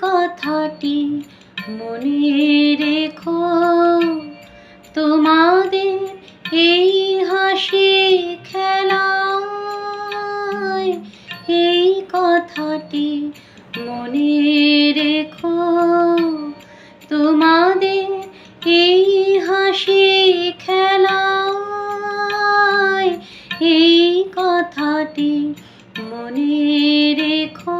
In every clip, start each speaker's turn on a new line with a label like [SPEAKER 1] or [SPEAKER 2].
[SPEAKER 1] কথাটি মনে রেখো। তোমাদের এই হাসি খেলায় এই কথাটি মনে রেখো। তোমাদের এই হাসি খেলায় এই কথাটি মনে রেখো।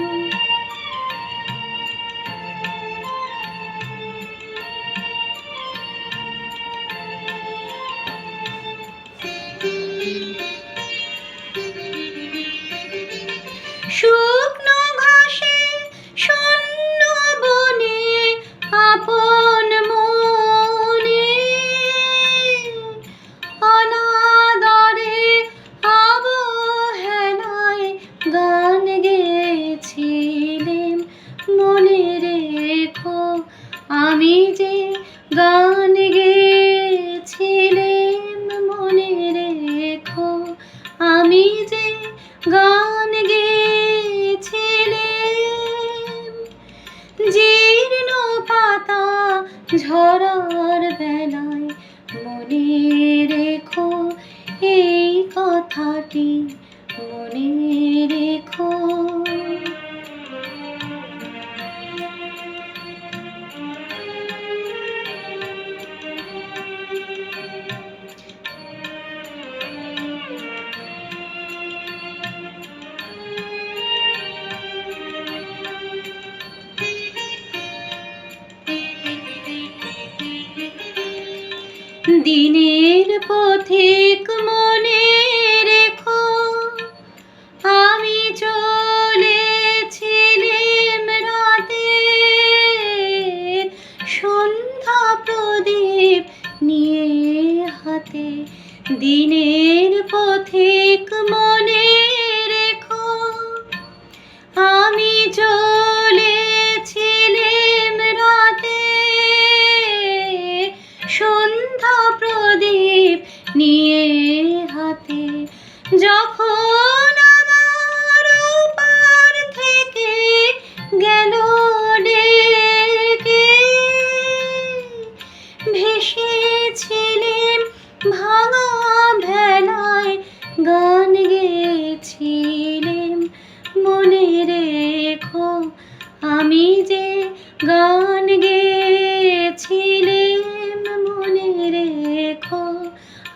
[SPEAKER 1] 说 ঝরার বেলায় মনে রেখো এই কথাটি। দিনের পথিক মনে রেখো। আমি চলেছিলাম রাতে। সন্ধ্যা প্রদীপ নিয়ে হাতে। দিনের নিয়ে হাতে, যখন আমার পার থেকে গেল ভেসেছিলেন ভাঙা ভেলায়, গান গেছিলেম মনে রেখো আমি যে গা